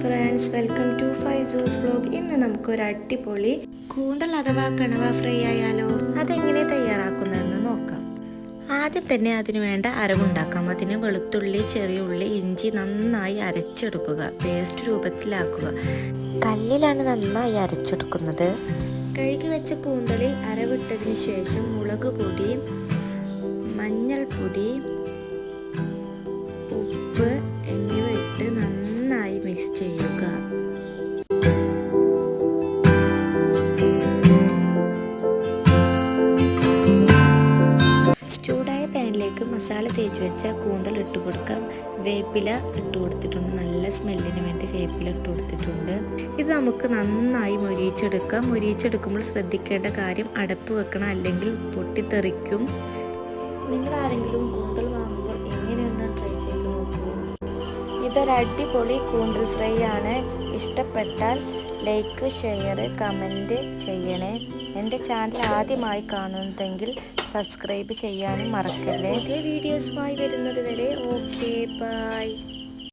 Friends welcome to five juice blog ഇന്ന് നമുക്കൊരു അടിപൊളി കൂന്തൽ അഥവാ കണവ ഫ്രൈ ആയാലോ? അതെങ്ങനെ തയ്യാറാക്കുന്നതെന്ന് നോക്കാം. ആദ്യം തന്നെ അതിന് വേണ്ട അരവുണ്ടാക്കാം. അതിന് വെളുത്തുള്ളി ചെറിയ ഉള്ളി ഇഞ്ചി നന്നായി അരച്ചെടുക്കുക. പേസ്റ്റ് രൂപത്തിലാക്കുക. കല്ലിലാണ് നന്നായി അരച്ചെടുക്കുന്നത്. കഴുകി വെച്ച കൂന്തളിൽ അരവിട്ടതിന് ശേഷം മുളക് പൊടി മഞ്ഞൾപ്പൊടി പാനിലേക്ക് മസാല തേച്ച് വെച്ച കൂന്തൽ ഇട്ട് കൊടുക്കാം. വേപ്പില ഇട്ട് കൊടുത്തിട്ടുണ്ട്. നല്ല സ്മെല്ലിന് വേണ്ടി വേപ്പില ഇട്ട് കൊടുത്തിട്ടുണ്ട്. ഇത് നമുക്ക് നന്നായി മൊരിയിച്ചെടുക്കാം. മൊരിയിച്ചെടുക്കുമ്പോൾ ശ്രദ്ധിക്കേണ്ട കാര്യം അടപ്പ് വെക്കണം അല്ലെങ്കിൽ പൊട്ടിത്തെറിക്കും. നിങ്ങൾ ആരെങ്കിലും കൂന്തൽ ഇതൊരു അടിപൊളി കൂന്തൽ ഫ്രൈ ആണ്. ഇഷ്ടപ്പെട്ടാൽ ലൈക്ക് ഷെയർ കമന്റ് ചെയ്യണേ. എന്റെ ചാനൽ ആദ്യമായി കാണുന്നതെങ്കിൽ സബ്സ്ക്രൈബ് ചെയ്യാനും മറക്കല്ലേ. പുതിയ വീഡിയോസുമായി വരുന്നത് വരെ ഓക്കെ ബൈ.